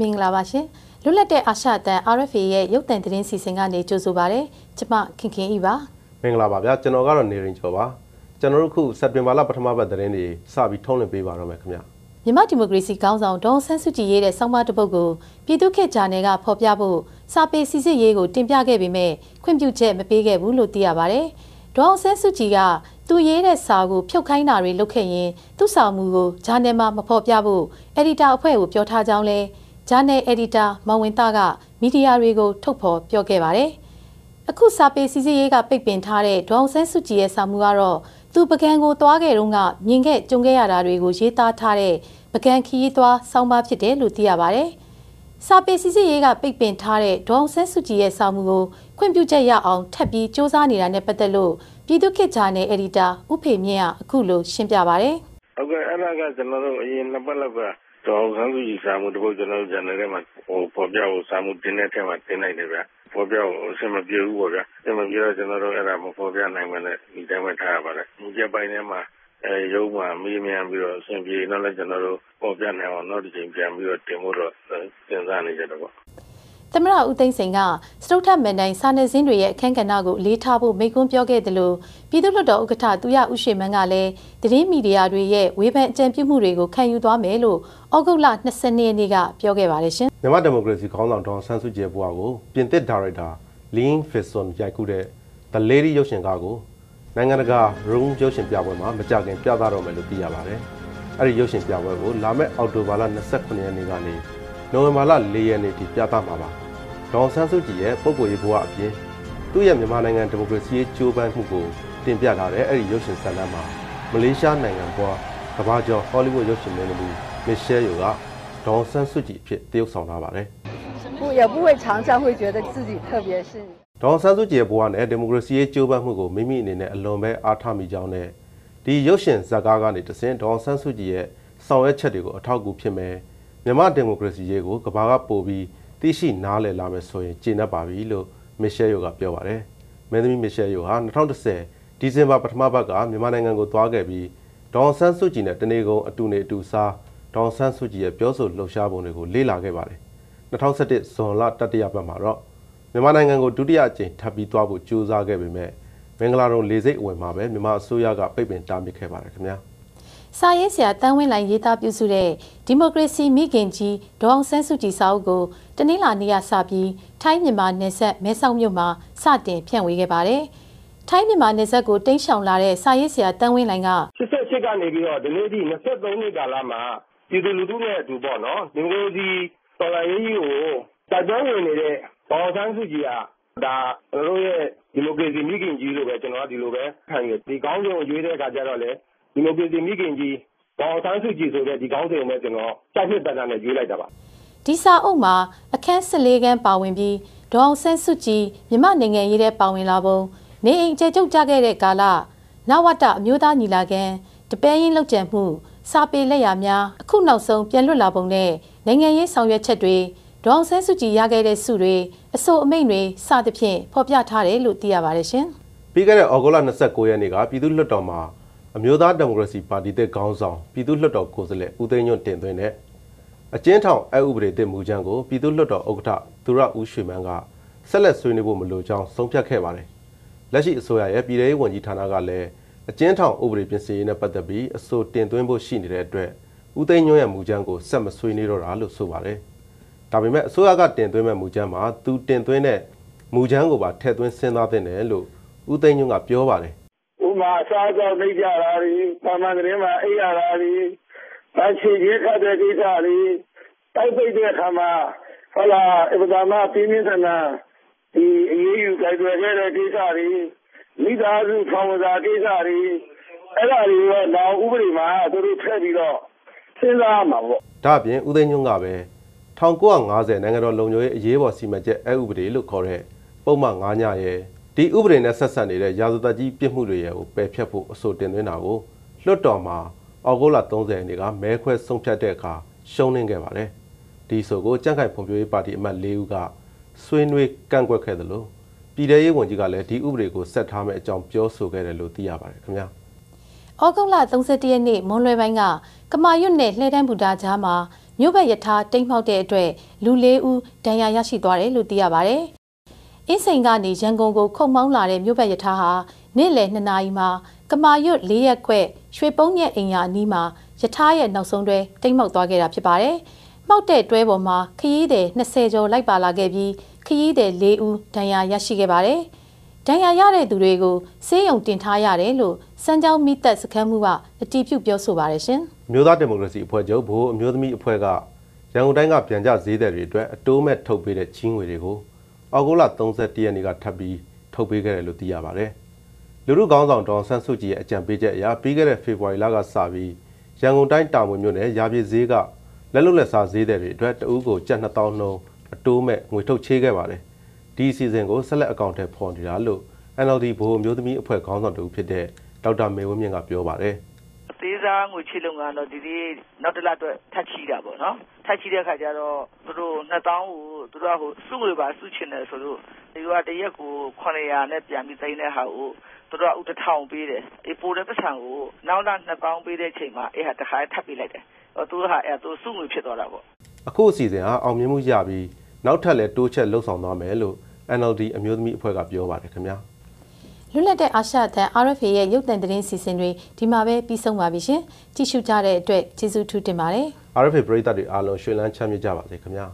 မင်္ဂလာပါရှင်လွတ်လပ်တဲ့အာရှအသံ RFA ရဲ့ရုပ်သံသတင်းစီစဉ်ကနေကြိုဆိုပါရစေကျမခင်ခင်ဤပါမင်္ဂလာပါဗျာကျွန်တော်ကတော့နေရင်ကျော်ပါကျွန်တော်တို့ခုစက်တင်ဘာလပထမပတ်သတင်းတွေစပြီးထုံးလင်းပေးပါတော့မယ်ခင်ဗျမြန်မာဒီမိုကရေစီကောင်းဆောင်ဒေါ်ဆန်းစုကြည်ရေးတဲ့စောင်းမတပုတ်ကိုပြည်သူ့ခေတ်ဂျာနယ်ကဖော်ပြဖို့စာပေစီစစ်ရေးကိုတင်ပြခဲ့ပေမဲ့ခွင့်ပြုချက်မပေးခဲ့ဘူးလို့သိရပါတယ်ဒေါ်ဆန်းစုကြည်ကသူရေးတဲ့စာကိုဖြုတ်ခိုင်းတာတွေလုပ်ခဲ့ရင်သူ့ဆောင်မှုကိုဂျာနယ်မှာမဖော်ပြဖို့အက်ဒီတာအဖွဲ့ကိုပြောထားကြောင်းလဲ ဂျာနယ်အက်ဒီတာမောင်ဝင်သားကမီဒီယာတွေကိုထုတ်ဖော်ပြောခဲ့ပါတယ်။အခုစာပေစီစစ်ရေးကပိတ်ပင်ထားတဲ့ဒေါအောင်ဆန်းစုကြည်ရဲ့စာမှုကတော့သူပကံကိုသွားခဲ့တုန်းကမြင်ခဲ့ကြုံခဲ့ရတာတွေကိုရေးသားထားတဲ့ပကံခီးသွားစောင်းပါဖြစ်တယ်လို့သိရပါတယ်။စာပေစီစစ်ရေးကပိတ်ပင်ထားတဲ့ဒေါအောင်ဆန်းစုကြည်ရဲ့စာမှုကိုခွင့်ပြုချက်ရအောင်ထပ်ပြီးစ조사နေတာနဲ့ပတ်သက်လို့ပြည်သူ့ခေတ်ဂျာနယ်အက်ဒီတာဥဖေမြင့်ကအခုလိုရှင်းပြပါဗျ။ဟုတ်ကဲ့အဲ့ဒါကကျွန်တော်တို့အရင်နှစ်ပတ်လောက်က ဒေါ်ဆန်းစုကြည်စာမှုတပုတ်ကျွန်တော်တို့ ဂျန်နယ်ထဲမှာဟိုပေါ်ပြဖို့ စာမှုတင်းတဲ့ထဲမှာ တင်းလိုက်တယ်ဗျပေါ်ပြဖို့ အဆင်မပြေဘူးပေါ့ဗျအဆင်မပြေတော့ ကျွန်တော်တို့ အဲ့ဒါမပေါ်ပြနိုင်မနဲ့ ဒီတိုင်းပဲ ထားရပါတယ်ဒီကျပိုင်းထဲမှာအဲရုံးမှာ မေးမြန်းပြီးတော့ အဆင်ပြေတော့လည်း ကျွန်တော်တို့ပေါ်ပြနိုင်အောင် နောက်တစ်ချိန်ပြန်ပြီးတော့ တင်ဖို့တော့ စဉ်းစားနေကြတယ်ပေါ့ သမရဦးသိန်းစိန်ကစတုထမန်တိုင်းစာနယ်ဇင်းတွေရဲ့အခမ်းကဏ္ဍကိုအလေးထားဖို့မိန့်ခွန်းပြောခဲ့တယ်လို့ပြည်သူ့လွှတ်တော်ဥက္ကဋ္ဌသူရဦးရှိမန်းကလည်းသတင်းမီဒီယာတွေရဲ့ဝေဖန်အကြံပြုမှုတွေကိုခံယူသွားမယ်လို့ဩဂုတ်လ22ရက်နေ့ကပြောခဲ့ပါတယ်ရှင်။မြန်မာဒီမိုကရေစီခေါင်းဆောင်ဒေါ်ဆန်းစုကြည်ဘွားကိုပြင်သစ်ဒါရိုက်တာလင်းဖစ်ဆွန်ရိုက်ကူးတဲ့ The Lady ရုပ်ရှင်ကားကိုနိုင်ငံတကာ Room ရုပ်ရှင်ပြပွဲမှာမကြခင်ပြသတော့မယ်လို့သိရပါတယ်။အဲ့ဒီရုပ်ရှင်ပြပွဲကိုလာမယ့်အောက်တိုဘာလ29ရက်နေ့ကနေ နိုဝင်ဘာလ4ရက်နေ့ထိပြသမှာပါ။ဒေါန်ဆန်းစုကြည်ရဲ့ပုံကိုယ်ရေးဘဝအပြင်သူ့ရဲ့မြန်မာနိုင်ငံဒီမိုကရေစီရေးကြိုးပမ်းမှုကိုတင်ပြထားတဲ့အဲ့ဒီရုပ်ရှင်ဇာတ်လမ်းမှာမလေးရှားနိုင်ငံပွားကမ္ဘာကျော်ဟောလိဝုဒ်ရုပ်ရှင်မင်းသမီးမစ်ရှဲယိုကဒေါန်ဆန်းစုကြည်အဖြစ်တရုပ်ဆောင်ထားပါတယ်不也不会常常会觉得自己特别是ဒေါန်ဆန်းစုကြည်ရဲ့ဘဝနဲ့ဒီမိုကရေစီရေးကြိုးပမ်းမှုကိုမိမိအနေနဲ့အလွန်ပဲအားထားမိကြောင်းနဲ့ဒီရုပ်ရှင်ဇာတ်ကားကနေတဆင့်ဒေါန်ဆန်းစုကြည်ရဲ့ဆောင်ရွက်ချက်တွေကိုအထောက်အကူဖြစ်မယ် မြန်မာဒီမိုကရေစီရေးကိုကမ္ဘာကပို့ပြီးသိရှိနားလည်လာမယ်ဆိုရင်ကျေနပ်ပါပြီလို့မစ်ရှယ်ယိုကပြောပါတယ်။မင်းသမီးမစ်ရှယ်ယိုဟာ2010ဒီဇင်ဘာပထမပတ်ကမြန်မာနိုင်ငံကိုသွားခဲ့ပြီးဒေါန်ဆန်းစုကြည်နဲ့တနေကုန်အတူနေအတူစားဒေါန်ဆန်းစုကြည်ရဲ့ပြောဆိုလှုပ်ရှားပုံတွေကိုလေ့လာခဲ့ပါတယ်။2017ဇွန်လတတိယပတ်မှာတော့မြန်မာနိုင်ငံကိုဒုတိယအကြိမ်ထပ်ပြီးသွားဖို့ကြိုးစားခဲ့ပေမဲ့မင်္ဂလာတုံလေစိတ်အဝင်မှာပဲမြန်မာအစိုးရကပိတ်ပင်တားမြစ်ခဲ့ပါတယ်ခင်ဗျာ။ စာရေးဆရာတန်းဝင်းလိုင်ရေးသားပြုစုတဲ့ဒီမိုကရေစီမိခင်ကြီးဒေါအောင်ဆန်းစုကြည်စာအုပ်ကိုတနင်္လာနေ့ကစပြီးထိုင်းမြန်မာနယ်စပ်မဲဆောက်မြို့မှာစတင်ဖြန့်ဝေခဲ့ပါတယ်။ထိုင်းမြန်မာနယ်စပ်ကိုတင်းရှောင်လာတဲ့စာရေးဆရာတန်းဝင်းလိုင်က88ကနေပြီးတော့ဒီနေ့ဒီ23နှစ်ကာလမှာပြည်သူလူထုနဲ့အတူပေါ့နော်ဒီမိုကရေစီတော်လှန်ရေးကြီးကိုတိုက်ပွဲဝင်နေတဲ့ဒေါအောင်ဆန်းစုကြည်ကဒါကျွန်တော်တို့ရဲ့ဒီမိုကရေစီမိခင်ကြီးလို့ပဲကျွန်တော်ကဒီလိုပဲခံယူဒီကောင်းဆုံးရွေးတဲ့အခါကျတော့လေ ဒီမိုကရေစီမိခင်ကြီး ဒေါ်ဆန်းစုကြည်ဆိုတဲ့ ဒီကောင်းစဉ်နဲ့ ကျွန်တော်စိုက်နှစ်တန်းတန်းနဲ့ ရွေးလိုက်တာပါ ဒီစာအုပ်မှာ အခန်း14ခန်းပါဝင်ပြီး ဒေါအောင်ဆန်းစုကြည် မြမနိုင်ငံရေးတဲ့ပါဝင်လာပုံ နေအိမ်ကျကျုပ်ကြခဲ့တဲ့ကာလ နဝတ အမျိုးသားညီလာခံတပည့်ရင်လောက်ကျန်မှု စာပေလက်ရာများ အခုနောက်ဆုံး ပြန်လွတ်လာပုံနဲ့ နိုင်ငံရေးဆောင်ရွက်ချက်တွေ ဒေါအောင်ဆန်းစုကြည် ရခဲ့တဲ့စုတွေ အဆိုအမိန့်တွေ စသဖြင့် ဖော်ပြထားတယ်လို့ သိရပါတယ်ရှင် ပြီးခဲ့တဲ့ဩဂုတ်လ29ရက်နေ့က ပြည်သူ့လွှတ်တော်မှာ အမျိုးသားဒီမိုကရေစီပါတီတဲ့ခေါင်းဆောင်ပြည်သူ့လွှတ်တော်ကိုယ်စားလှယ်ဦးသိန်းညွန့်တင်သွင်းတဲ့အကျဉ်းထောင်အဥပဒေတင်မူကြမ်းကိုပြည်သူ့လွှတ်တော်ဥက္ကဋ္ဌသူရဦးရွှေမန်းကဆက်လက်ဆွေးနွေးဖို့မလိုကြောင်းဆုံးဖြတ်ခဲ့ပါတယ်။လက်ရှိအစိုးရရဲ့ပြည်ထောင်စုဝန်ကြီးဌာနကလည်းအကျဉ်းထောင်ဥပဒေပြင်ဆင်ရေးနဲ့ပတ်သက်ပြီးအဆိုတင်သွင်းဖို့ရှိနေတဲ့အတွက်ဦးသိန်းညွန့်ရဲ့မူကြမ်းကိုဆက်မဆွေးနွေးတော့တာလို့ဆိုပါတယ်။ဒါပေမဲ့အစိုးရကတင်သွင်းမဲ့မူကြမ်းမှာသူတင်သွင်းတဲ့မူကြမ်းကိုပါထည့်သွင်းစဉ်းစားသင့်တယ်လို့ဦးသိန်းညွန့်ကပြောပါတယ်။ မှာအစားအသောက်နှိပ်ကြတာတွေတာမန်သတင်းမှာအိပ်ရတာတွေအချေကြီးခတ်တဲ့ကိစ္စတွေတိုက်ပိတ်တဲ့အခါမှာဟလာအပဒါမပြင်းပြင်းထန်ထန်ဒီအရေးယူကြိုက်ွယ်ခဲ့တဲ့ကိစ္စတွေမိသားစုဖောင်စာကိစ္စတွေအဲ့ဒါတွေရောနောက်ဥပဒေမှာသူတို့ထည့်ပြီးတော့စဉ်းစားမှာပေါ့ဒါ့အပြင်ဦးသိန်းညွန့်ကပဲ1950နိုင်ငံတော်လုံခြုံရေးအရေးပေါ်စီမံချက်အဥပဒေလို့ခေါ်တဲ့ပုံမှန်9ညရဲ့ ဒီဥပဒေနဲ့ဆက်ဆက်နေတဲ့ရာဇသက်ကြီးပြစ်မှုတွေရဲ့ကိုပယ်ဖျက်ဖို့အဆိုတင်သွင်းတာကိုလွှတ်တော်မှာအောက်ဂိုလာ30ရက်နေ့ကမဲခွဲဆုံးဖြတ်တဲ့အခါရှုံးနိမ့်ခဲ့ပါတယ်။ဒီဆိုကိုကြန့်ခိုင်ဖွံ့ဖြိုးရေးပါတီအမတ်၄ဦးကဆွေးနွေးကန့်ကွက်ခဲ့တယ်လို့ပြည်ထရေးဝန်ကြီးကလည်းဒီဥပဒေကိုဆက်ထားမယ့်အကြောင်းပြောဆိုခဲ့တယ်လို့သိရပါတယ်ခင်ဗျာ။ဩဂုတ်လ31ရက်နေ့မွန်လွယ်ပိုင်းကကမာရွတ်နယ်လှဲတန်းဘူတာကြားမှာမြို့ဘက်ယထာတိမ်မှောက်တဲ့အတွက်လူ၄ဦးဒဏ်ရာရရှိသွားတယ်လို့သိရပါဗျ။ အင်းစိန်ကနေရန်ကုန်ကိုခုံမောင်းလာတဲ့မြို့ဘက်ယထာဟာနေ့လယ်2နာရီမှာကမာရွတ်၄ရက်ခွဲရွှေပုံးညက်အိမ်ယာအနီးမှာယထာရဲ့နောက်ဆုံးတွဲတိမ်မှောက်သွားခဲ့တာဖြစ်ပါတယ်။မှောက်တဲ့တွဲပေါ်မှာခရီးသည်20ကျော်လိုက်ပါလာခဲ့ပြီးခရီးသည်၄ဦးဒဏ်ရာရရှိခဲ့ပါတယ်။ဒဏ်ရာရတဲ့သူတွေကိုဆေးရုံတင်ထားရတယ်လို့စမ်းချောင်းမိသက်စခန်းမှုကအတီးပြုပြောဆိုပါတယ်ရှင်။မျိုးသားဒီမိုကရေစီအဖွဲ့ချုပ်ဘိုးအမျိုးသမီးအဖွဲ့ကရန်ကုန်တိုင်းကပြန်ကြဈေးသည်တွေအတွက်အတိုးမဲ့ထုတ်ပေးတဲ့ချင်းငွေတွေကို အောက်ဂိုလာ31ရက်နေ့ကထပ်ပြီးထုတ်ပေးခဲ့တယ်လို့သိရပါတယ်။လူမှုကောင်းဆောင်ဒေါန်ဆန်းစုကြည်ရဲ့အကြံပေးချက်အရပြီးခဲ့တဲ့ဖေဖော်ဝါရီလကစပြီးရန်ကုန်တိုင်းတာမွေမြို့နယ်ရာပြည်ဈေးကလက်လွတ်လက်စားဈေးသည်တွေအတွက်တဦးကိုကျပ်2000နှုန်းအတိုးမဲ့ငွေထုတ်ချေးခဲ့ပါတယ်။ဒီအစီအစဉ်ကိုဆက်လက်အကောင့်ထဲပေါ်နေတာလို့ NLD ဘိုးအမျိုးသမီးအဖွဲ့ခေါင်းဆောင်တူဖြစ်တဲ့ဒေါက်တာမေဝင်းမြင့်ကပြောပါတယ်။ အသေးစားငွေချေလုပ်ငန်းတော့ ဒီဒီနောက်တစ်လအတွက် ထပ်ချီတာပေါ့နော် ထပ်ချီတဲ့ခါကျတော့ သူတို့2000ကို သူတို့ကဟိုစုငွေပါ စုချင်တယ်ဆိုလို့ဒီကတရက်ကို900နဲ့ ပြန်ပြီးသိမ်းတဲ့ဟာကို သူတို့ကဥတထောင်ပေးတယ်အေးပိုတဲ့ပတ်စံကို နောက်လာ2000ပေးတဲ့ချိန်မှာ အဲ့ဟာတစ်ခါထပ်ပေးလိုက်တယ်ဟိုသူကအဲ့သူစုငွေဖြစ်သွားတာပေါ့ အခုအစီအစဉ်ဟာ အောင်မြင်မှုရပြီး နောက်ထပ်လည်း တိုးချက်လှုပ်ဆောင်သွားမယ်လို့ NLD အမျိုးသမီးအဖွဲ့က ပြောပါတယ်ခင်ဗျာ လွတ်လပ်တဲ့အာရှအသံ RFA ရဲ့ရုပ်သံသတင်းစီစဉ်တွေဒီမှာပဲပြီးဆုံးပါပြီရှင်။ကြည့်ရှုကြတဲ့အတွက်ကျေးဇူးထူးတင်ပါတယ်။ RFA ပရိသတ်တွေအားလုံးရွှေလန်းချမ်းမြေ့ကြပါစေခင်ဗျာ